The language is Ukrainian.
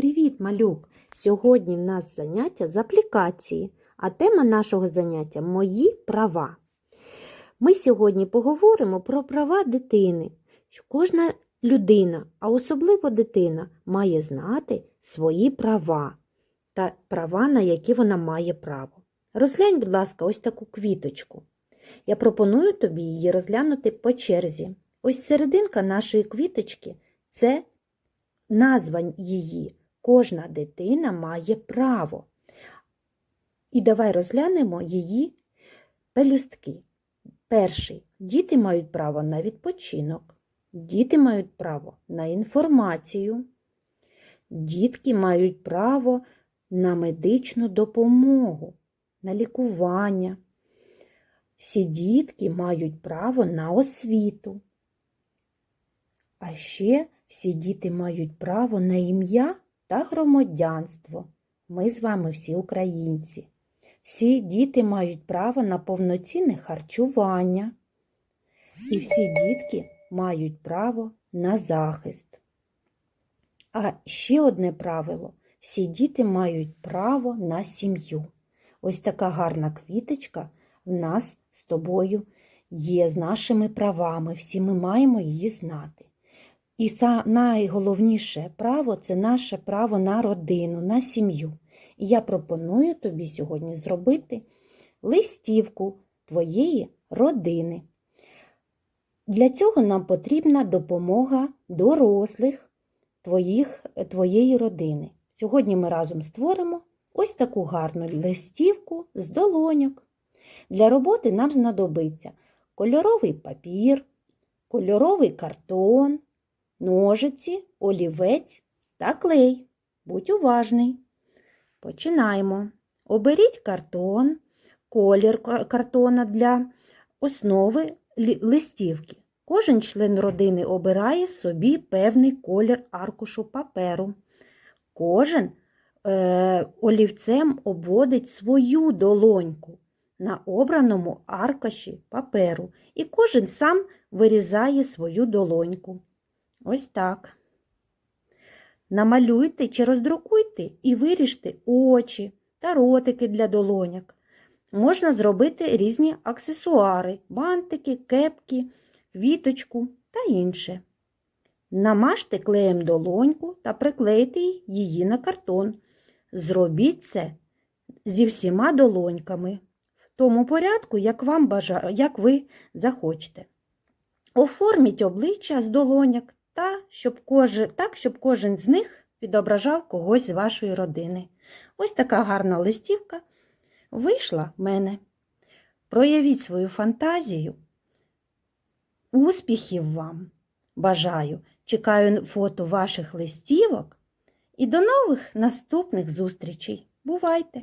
Привіт, малюк! Сьогодні в нас заняття з аплікації, а тема нашого заняття Мої права. Ми сьогодні поговоримо про права дитини. Кожна людина, а особливо дитина, має знати свої права та права, на які вона має право. Розглянь, будь ласка, ось таку квіточку. Я пропоную тобі її розглянути по черзі. Ось серединка нашої квіточки це назва її. Кожна дитина має право. І давай розглянемо її пелюстки. Перший. Діти мають право на відпочинок. Діти мають право на інформацію. Дітки мають право на медичну допомогу, на лікування. Всі дітки мають право на освіту. А ще всі діти мають право на ім'я та громадянство. Ми з вами всі українці. Всі діти мають право на повноцінне харчування. І всі дітки мають право на захист. А ще одне правило: всі діти мають право на сім'ю. Ось така гарна квіточка в нас з тобою є з нашими правами. Всі ми маємо її знати. І найголовніше право це наше право на родину, на сім'ю. І я пропоную тобі сьогодні зробити листівку твоєї родини. Для цього нам потрібна допомога дорослих твоїх, твоєї родини. Сьогодні ми разом створимо ось таку гарну листівку з долоньок. Для роботи нам знадобиться кольоровий папір, кольоровий картон, ножиці, олівець та клей. Будь уважний. Починаємо. Оберіть картон, колір картона для основи листівки. Кожен член родини обирає собі певний колір аркушу паперу. Кожен е, олівцем обводить свою долоньку на обраному аркуші паперу, і кожен сам вирізає свою долоньку. Ось так. Намалюйте чи роздрукуйте і виріжте очі та ротики для долоняк. Можна зробити різні аксесуари, бантики, кепки, квіточку та інше. Намажте клеєм долоньку та приклейте її на картон. Зробіть це зі всіма долоньками в тому порядку, як, вам бажа... як ви захочете. Оформіть обличчя з долоняк та, щоб кожен, так, щоб кожен з них відображав когось з вашої родини. Ось така гарна листівка вийшла в мене. Проявіть свою фантазію. Успіхів вам! Бажаю! Чекаю фото ваших листівок і до нових наступних зустрічей. Бувайте!